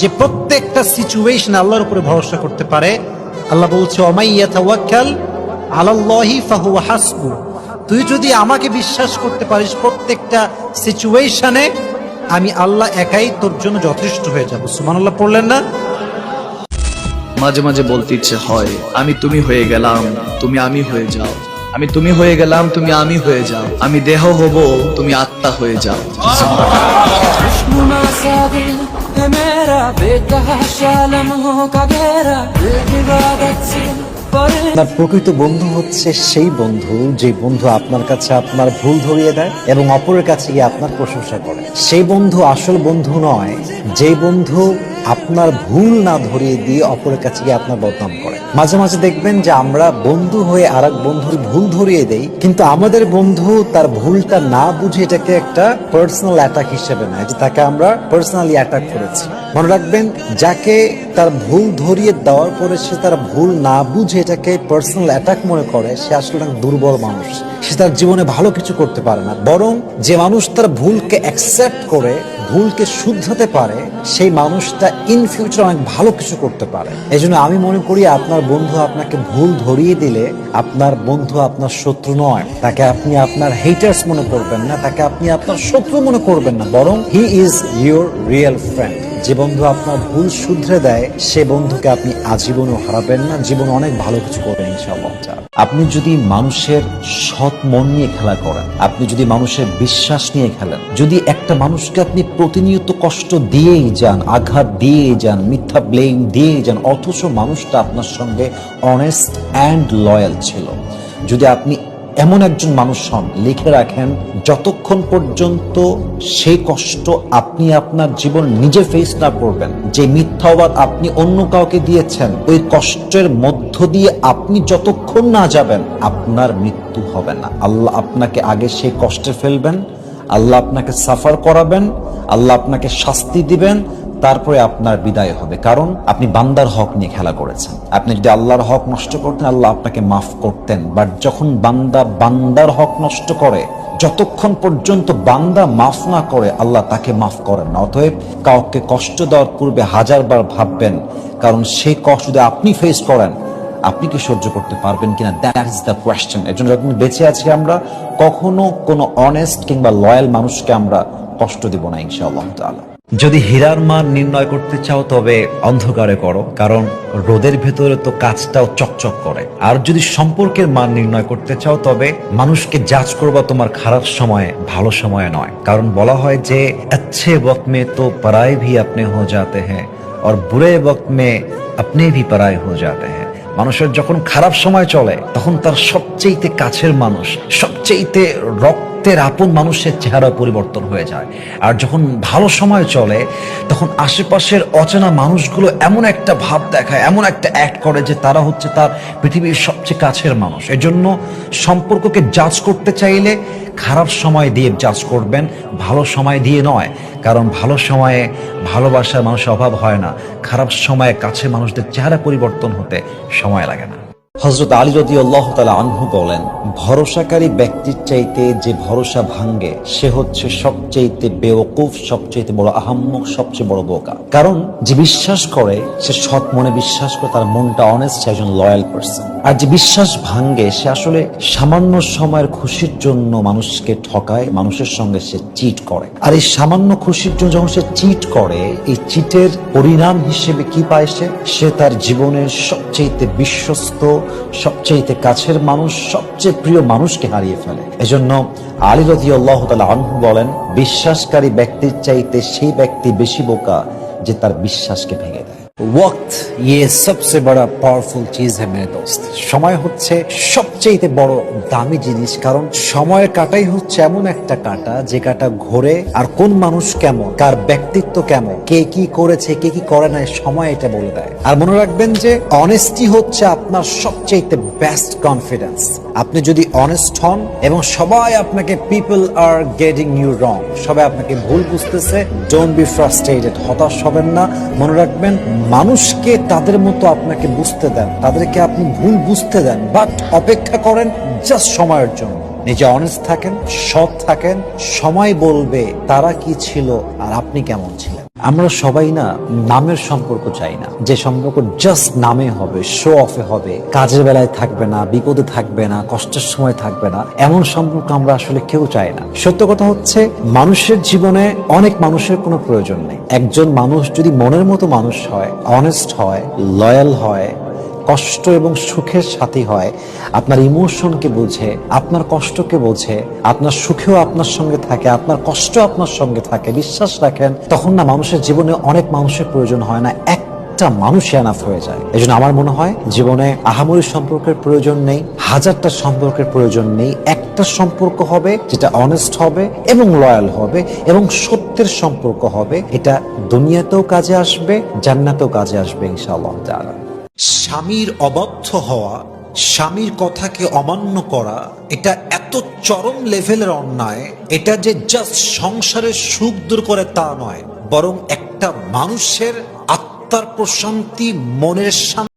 যে প্রত্যেকটা সিচুয়েশন আল্লাহর উপরে ভরসা করতে পারে, আল্লাহ বলছে অমাইয়া তাওয়াক্কাল আলাল্লাহি ফাহুয়া হাসবু। তুই যদি আমাকে বিশ্বাস করতে পারিস প্রত্যেকটা সিচুয়েশনে আমি আল্লাহ একাই তোর জন্য যথেষ্ট হয়ে যাব। সুবহানাল্লাহ পড়লেন না? মাঝে মাঝে বলতে ইচ্ছে হয়, আমি তুমি হয়ে গেলাম, তুমি আমি হয়ে যাও। আমি তুমি হয়ে গেলাম, তুমি আমি হয়ে যাও। আমি দেহ হব, তুমি আত্মা হয়ে যাও। আপনার প্রকৃত বন্ধু হচ্ছে সেই বন্ধু, যে বন্ধু আপনার কাছে আপনার ভুল ধরিয়ে দেয় এবং অপরের কাছে গিয়ে আপনার প্রশংসা করে। সেই বন্ধু আসল বন্ধু নয়, যে বন্ধু আপনার ভুল না ধরিয়ে দিয়ে অপরের কাছে গিয়ে আপনার বদনাম করে। মাঝে মাঝে দেখবেন যে আমরা বন্ধু হয়ে আর বন্ধুর ভুল ধরিয়ে দেই, কিন্তু আমাদের বন্ধু তার ভুলটা না বুঝে এটাকে একটা পার্সোনাল অ্যাটাক হিসেবে নেয়, যে তাকে আমরা পার্সোনালি অ্যাটাক করেছি। মনে রাখবেন, যাকে তার ভুল ধরিয়ে দেওয়ার পরে সে তার ভুল না বুঝে এটাকে পার্সোনাল অ্যাটাক মনে করে, সে আসলে দুর্বল মানুষ। সে তার জীবনে ভালো কিছু করতে পারে না। বরং যে মানুষ তার ভুলকে অ্যাকসেপ্ট করে ভুলকে শুধরাতে পারে, সেই মানুষটা ইন ফিউচার অনেক ভালো কিছু করতে পারে। এই জন্য আমি মনে করি আপনার বন্ধু আপনাকে ভুল ধরিয়ে দিলে, আপনার বন্ধু আপনার শত্রু নয়। তাকে আপনি আপনার হেটার্স মনে করবেন না, তাকে আপনি আপনার শত্রু মনে করবেন না, বরং he is your real friend যে বন্ধু আপনার ভুল শুধরে দেয়, সে বন্ধুকে আপনি আজীবনও হারাবেন না। জীবন অনেক ভালো কিছু করবেন আপনি যদি মানুষের সৎ মন নিয়ে খেলা করেন, আপনি যদি মানুষের বিশ্বাস নিয়ে খেলেন, যদি একটা মানুষকে আপনি প্রতিনিয়ত কষ্ট দিয়েই যান, আঘাত দিয়েই যান, মিথ্যা ব্লেম দিয়েই যান, অথচ মানুষটা আপনার সঙ্গে অনেস্ট অ্যান্ড লয়াল ছিল। যদি আপনি এমন একজন মানুষ হন, লিখে রাখেন, যতক্ষণ পর্যন্ত সেই কষ্ট আপনি আপনার জীবন নিজে ফেস না করবেন, যে মিথ্যাবাদ আপনি অন্য কাউকে দিয়েছেন, ওই কষ্টের মধ্য দিয়ে আপনি যতক্ষণ না যাবেন, আপনার মৃত্যু হবে না। আল্লাহ আপনাকে আগে সেই কষ্টে ফেলবেন, আল্লাহ আপনাকে সাফার করাবেন, আল্লাহ আপনাকে শাস্তি দিবেন তারপরে আপনার বিদায় হবে। কারণ আপনি বান্দার হক নিয়ে খেলা করেছেন। আপনি যদি আল্লাহর হক নষ্ট করতেন, আল্লাহ আপনাকে মাফ করতেন। বাট যখন বান্দা বান্দার হক নষ্ট করে, যতক্ষণ পর্যন্ত বান্দা মাফ না করে, আল্লাহ তাকে মাফ করেন না। অতএব কাউকে কষ্ট দেওয়ার পূর্বে হাজারবার ভাববেন, কারণ সেই কষ্ট যদি আপনি ফেস করেন, আপনি কি সহ্য করতে পারবেন কিনা? দ্যাট ইজ দ্য কোয়েশ্চেন এর জন্য যখন বেঁচে আছি আমরা, কখনো কোনো অনেস্ট কিংবা লয়াল মানুষকে আমরা কষ্ট দিব না, ইনশাআল্লাহ তাআলা। যদি হীরার মান নির্ণয় করতে চাও, তবে অন্ধকারে করো, কারণ রোদের ভেতরে তো কাজটাও চকচক করে। আর যদি সম্পর্কের মান নির্ণয় করতে চাও, তবে মানুষকে জাজ করবা তোমার খারাপ সময়ে, ভালো সময়ে নয়। কারণ বলা হয় যে আচ্ছে বক্ত মে তো পরায় ভি আপনি হো যাতে হ্যাঁ আর বুড়ে বক্ত মে আপনি ভি পরায় হো যাতে হ্যাঁ মানুষের যখন খারাপ সময় চলে, তখন তার সবচেয়েতে কাছের মানুষ, সবচেয়েতে রক্ত রক্তের আপন মানুষের চেহারা পরিবর্তন হয়ে যায়। আর যখন ভালো সময় চলে, তখন আশেপাশের অচেনা মানুষগুলো এমন একটা ভাব দেখায়, এমন একটা অ্যাক্ট করে যে তারা হচ্ছে তার পৃথিবীর সবচেয়ে কাছের মানুষ। এজন্য সম্পর্ককে জাজ করতে চাইলে খারাপ সময় দিয়ে জাজ করবেন, ভালো সময় দিয়ে নয়। কারণ ভালো সময়ে ভালোবাসার মানুষের অভাব হয় না। খারাপ সময়ে কাছে মানুষদের চেহারা পরিবর্তন হতে সময় লাগে না। হজরত আলী রদি আল্লাহ তালা আনহু বলেন, ভরসাকারী ব্যক্তির চাইতে যে ভরসা ভাঙ্গে, সে হচ্ছে সবচাইতে বেওকুফ, সবচাইতে বড় আহাম্মক, সবচেয়ে বড় বোকা। কারণ, যে বিশ্বাস করে, সে সৎ মনে বিশ্বাস করে তার মনটা অনেস্ট একজন লয়াল পার্সন আর যে বিশ্বাস ভাঙ্গে, সে আসলে সামান্য সময়ের খুশির জন্য মানুষকে ঠকায়, মানুষের সঙ্গে সে চিট করে। আর এই সামান্য খুশির জন্য যখন সে চিট করে, এই চিটের পরিণাম হিসেবে কি পায় সে? সে তার জীবনের সবচেয়ে বিশ্বস্ত সবচেয়ে কাছের মানুষ, সবচেয়ে প্রিয় মানুষকে হারিয়ে ফেলে। এজন্য আলী রদি আল্লাহ আনহু বলেন, বিশ্বাসকারী ব্যক্তির চাইতে সেই ব্যক্তি বেশি বোকা যে তার বিশ্বাসকে ভেঙে দেয়। ওয়াক্ত ইয়ে সবচেয়ে বড় পাওয়ারফুল চিজ হ্যাঁ মেরে দোস্ত সময় হচ্ছে সবচেয়ে বড় দামি জিনিস, কারণ সময়ের কাটাই হচ্ছে এমন একটা কাটা, যে কাটা ঘোরে আর কোন মানুষ কেমন, কার ব্যক্তিত্ব কেমন, কে কি করেছে, কে কি করে নাই, সময় এটা বলে দেয়। আর মনে রাখবেন যে অনেস্টি হচ্ছে আপনার সবচেয়ে বেস্ট কনফিডেন্স আপনি যদি অনেস্ট হন এবং সবাই আপনাকে people are getting you wrong সবাই আপনাকে ভুল বুঝতেছে ডোন্ট বি ফ্রাস্ট্রেটেড হতাশ হবেন না। মনে রাখবেন, মানুষকে তাদের মতো আপনাকে বুঝতে দেন, তাদেরকে আপনি ভুল বুঝতে দেন বাট অপেক্ষা করেন জাস্ট সময়ের জন্য। নিজে অনেস্ট থাকেন, সৎ থাকেন, সময় বলবে তারা কি ছিল আর আপনি কেমন ছিলেন। আমরা সবাই না নামের সম্পর্ক চাই না। যে সম্পর্ক জাস্ট নামে হবে শো অফে হবে, কাজের বেলায় থাকবে না, বিপদে থাকবে না, কষ্টের সময় থাকবে না, এমন সম্পর্ক আমরা আসলে কেউ চাই না। সত্য কথা হচ্ছে, মানুষের জীবনে অনেক মানুষের কোনো প্রয়োজন নেই। একজন মানুষ যদি মনের মতো মানুষ হয় অনেস্ট হয় লয়াল হয় কষ্ট এবং সুখের সাথী হয়। আপনার ইমোশনকে বোঝে, আপনার কষ্টকে বোঝে, আপনার সুখেও আপনার সঙ্গে থাকে, আপনার কষ্ট আপনার সঙ্গে থাকে। বিশ্বাস রাখেন, তখন না মানুষের জীবনে অনেক মানুষের প্রয়োজন হয় না, একটা মানুষ এনাফ হয়ে যায়। এই আমার মনে হয়, জীবনে আহামরি সম্পর্কের প্রয়োজন নেই, হাজারটা সম্পর্কের প্রয়োজন নেই, একটা সম্পর্ক হবে যেটা অনেস্ট হবে এবং লয়াল হবে এবং সত্যের সম্পর্ক হবে। এটা দুনিয়াতেও কাজে আসবে, জান্নাতেও কাজে আসবে ইনশাআল্লাহ স্বামীর অবাধ্য হওয়া, স্বামীর কথাকে অমান্য করা, এটা এত চরম লেভেলের অন্যায়, এটা যে জাস্ট সংসারের সুখ দূর করে তা নয়, বরং একটা মানুষের আত্মার প্রশান্তি মনের শান্তি